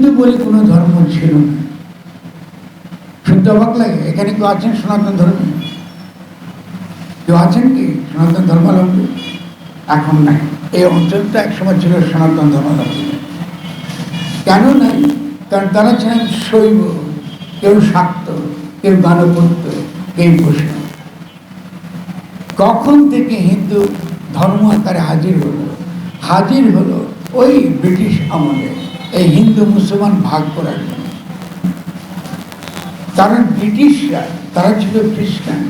হিন্দু বলে কোনো ধর্ম ছিল না। শুনতে অবাক লাগে, এখানে কেউ আছেন সনাতন ধর্মে? কেউ আছেন কি সনাতন ধর্মাবলম্বী? এখন নাই। এই অঞ্চলটা একসময় ছিল সনাতন ধর্মাবলম্বী। কেন নাই? কারণ তারা ছিলেন শৈব, কেউ শাক্ত, কেউ গানপত্য কেউ বৈষ্ণব কখন থেকে হিন্দু ধর্ম আকারে হাজির হলো? হাজির হলো ওই ব্রিটিশ আমলে। এই হিন্দু মুসলমান ভাগ করার জন্য। কারণ ব্রিটিশরা, তারা ছিল খ্রিস্টান।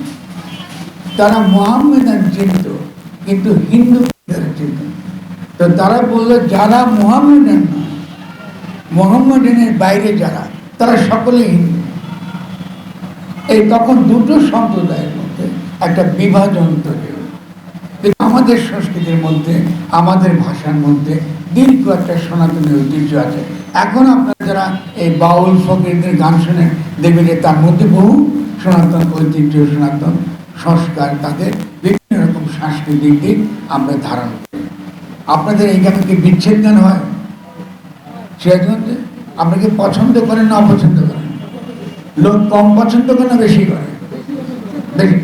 তারা মোহাম্মেদান চিনত কিন্তু হিন্দু চিনত তো তারা বলল, যারা মোহাম্মেদান নয় মোহাম্মদানের বাইরে যারা, তারা সকলে হিন্দু। এই তখন দুটো সম্প্রদায়ের মধ্যে একটা বিভাজন তৈরি আমাদের সংস্কৃতির মধ্যে, আমাদের ভাষার মধ্যে দীর্ঘ একটা সনাতনী ঐতিহ্য আছে। এখন আপনারা যারা এই বাউল ফকিরদের গান শুনে দেখবেন যে তার মধ্যে বহু সনাতন ঐতিহ্য, সনাতন সংস্কার তাদের বিভিন্ন রকম সাংস্কৃতিক দিক আমরা ধারণ করি। আপনাদের এইখানে কি বিচ্ছেদ গান হয়? সিরাজগঞ্জে আপনি কি পছন্দ করেন না অপছন্দ করেন? লোক কম পছন্দ করে না বেশি করে? বেশি।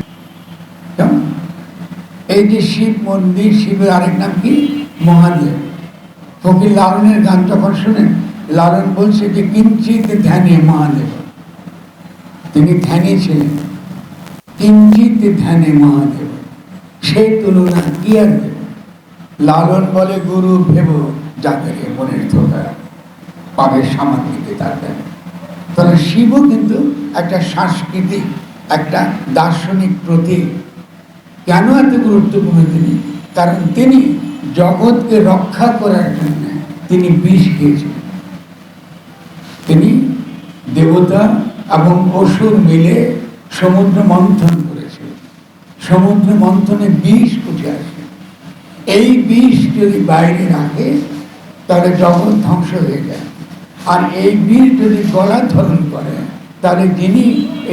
এই যে শিব মন্দির, শিবের আরেক নাম কি? মহাদেব। ফকির লালনের গান যখন শুনেন লালন বলছে যে কিঞ্চিত ধ্যানে মহাদেব তিনি ধ্যানে ছিলেন কিঞ্চিত ধ্যানে মহাদেব সেই তুলনা কি আর লালন বলে, গুরু, ভেব যাদের মনের ধোকা, পাবে সামান্যকে তার দেন তাহলে শিবও কিন্তু একটা সাংস্কৃতিক, একটা দার্শনিক প্রতীক। কেন এত গুরুত্বপূর্ণ তিনি? কারণ তিনি জগৎকে রক্ষা করার জন্য তিনি বিষ খেয়েছিলেন তিনি দেবতা এবং অসুর মিলে সমুদ্র মন্থন করেছিলেন সমুদ্র মন্থনে বিষ উঠে আসে। এই বিষ যদি বাইরে রাখে তাহলে জগৎ ধ্বংস হয়ে যায়। আর এই বিষ যদি গলা ধরন করে, তাহলে যিনি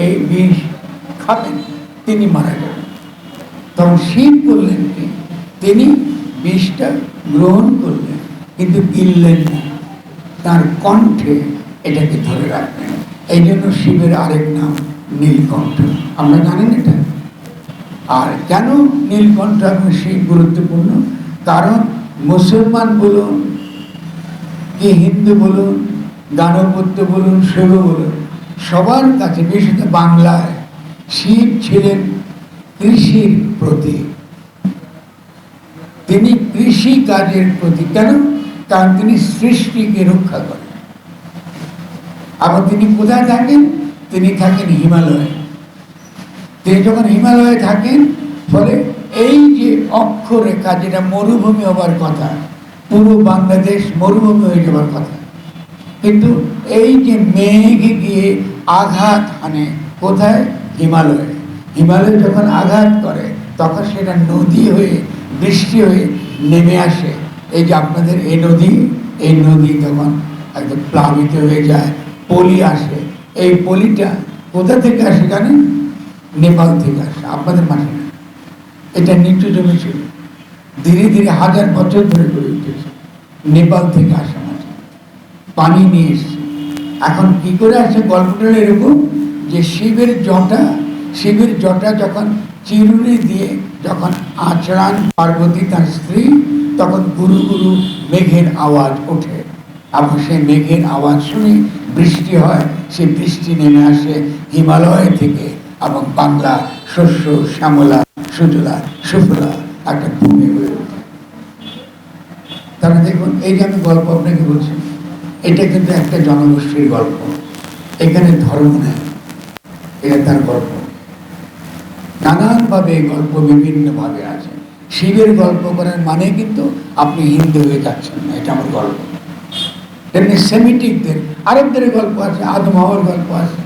এই বিষ খাবেন, তিনি মারা যাবেন। তখন শিব বললেন তিনি বিষটা গ্রহণ করলেন কিন্তু গিললেন না। তার কণ্ঠে এটাকে ধরে রাখবেন এই জন্য শিবের আরেক নাম নীলকণ্ঠ। আমরা জানেন এটা? আর কেন নীলকণ্ঠ এবং শিব গুরুত্বপূর্ণ? কারণ মুসলমান বলুন, কি হিন্দু বলুন দানপত্য বলুন, শৈব বলুন, সবার কাছে, বিশেষত বাংলায় শিব ছিলেন কৃষির প্রতীক। তিনি কৃষি কাজের প্রতীক কেন? কারণ তিনি সৃষ্টিকে রক্ষা করেন। আবার তিনি কোথায় থাকেন? তিনি থাকেন হিমালয়ে। তিনি যখন হিমালয়ে থাকেন, ফলে এই যে অক্ষরেখা যেটা মরুভূমি হবার কথা, পুরো বাংলাদেশ মরুভূমি হয়ে যাবার কথা, কিন্তু এই যে মেঘ গিয়ে আঘাত হানে কোথায়? হিমালয়ে। হিমালয় যখন আঘাত করে, তখন সেটা নদী হয়ে বৃষ্টি হয়ে নেমে আসে। এই যে আপনাদের এই নদী এই নদী তখন একদম প্লাবিত হয়ে যায়, পলি আসে, এই পলিটা কোথা থেকে আসে জানেন? নেপাল থেকে আসে, আপনাদের মাঠে। এটা নিচু জমি ছিল ধীরে ধীরে হাজার বছর ধরে গড়ে উঠেছে। নেপাল থেকে আসা মাঠে পানি নিয়ে এসছে। এখন কি করে আসছে গল্পটা এরকম? যে শিবের জটা শিবের জটা যখন চিরুনি দিয়ে যখন আচরান পার্বতী তার স্ত্রী, তখন গুরু গুরু মেঘের আওয়াজ ওঠে। এবং সেই মেঘের আওয়াজ শুনে বৃষ্টি হয়, সেই বৃষ্টি নেমে আসে হিমালয় থেকে এবং বাংলা শস্য, শ্যামলা, সুজলা, সুফলা একটা ভূমি হয়ে ওঠে। তাহলে দেখুন, এই যে আমি গল্প আপনাকে বলছি, এটা কিন্তু একটা জনগোষ্ঠীর গল্প। এখানে ধর্ম নেই, এটা তার গল্প। নানানভাবে গল্প বিভিন্নভাবে আছে। শিবের গল্প করার মানে কিন্তু আপনি হিন্দু হয়ে যাচ্ছেন না, এটা আমার গল্প। তেমনি সেমিটিকদের আরবদের গল্প আছে আদম হওয়ার গল্প আছে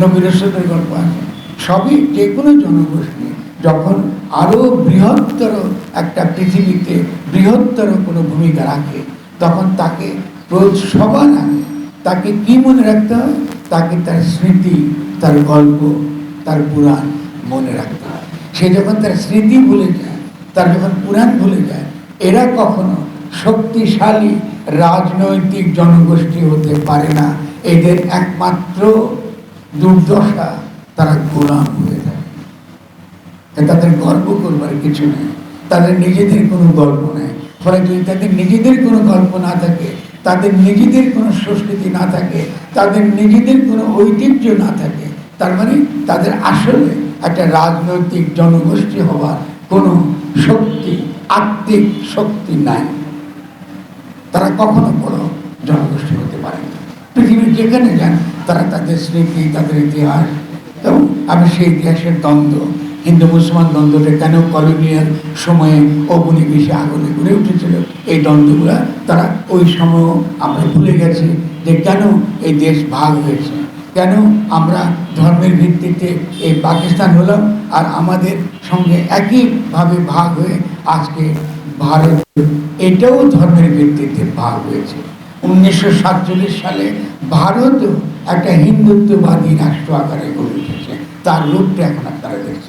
নবীরসদের গল্প আছে। সবই যে কোনো জনগোষ্ঠী যখন আরও বৃহত্তর একটা পৃথিবীতে বৃহত্তর কোনো ভূমিকা রাখে, তখন তাকে সবার আগে তাকে কি মনে রাখতে হয়? তাকে তার স্মৃতি, তার গল্প, তার পুরাণ মনে রাখতে হয়। সে যখন তার স্মৃতি ভুলে যায়, তার যখন পুরাণ ভুলে যায়, এরা কখনো শক্তিশালী রাজনৈতিক জনগোষ্ঠী হতে পারে না। এদের একমাত্র দুর্দশা তারা গোলাম হয়ে তা তাদের গর্ব করবার কিছু নেই। তাদের নিজেদের কোনো গল্প নেই। ফলে যদি তাদের নিজেদের কোনো গল্প না থাকে, তাদের নিজেদের কোনো সংস্কৃতি না থাকে, তাদের নিজেদের কোনো ঐতিহ্য না থাকে, তার মানে তাদের আসলে একটা রাজনৈতিক জনগোষ্ঠী হওয়ার কোনো শক্তি, আত্মিক শক্তি নাই। তারা কখনো বড় জনগোষ্ঠী হতে পারে পৃথিবীর যেখানে যান, তারা তাদের স্মৃতি, তাদের ইতিহাস এবং আমি সেই ইতিহাসের দ্বন্দ্ব, হিন্দু মুসলমান দ্বন্দ্বটা কেন কলোনিয়াল সময়ে অগ্নিবেশে আগুনে গড়ে উঠেছিল, এই দ্বন্দ্বগুলা তারা ওই সময় আমরা ভুলে গেছি যে কেন এই দেশ ভাগ হয়েছে। কেন আমরা ধর্মের ভিত্তিতে এই পাকিস্তান হলাম আর আমাদের সঙ্গে একইভাবে ভাগ হয়ে আজকে ভারত। এটাও ধর্মের ভিত্তিতে ভাগ হয়েছে। উনিশশো সাতচল্লিশ সালে ভারত একটা হিন্দুত্ববাদী রাষ্ট্র আকারে গড়ে উঠেছে। তার রূপটা এখন আপনারা দেখছেন।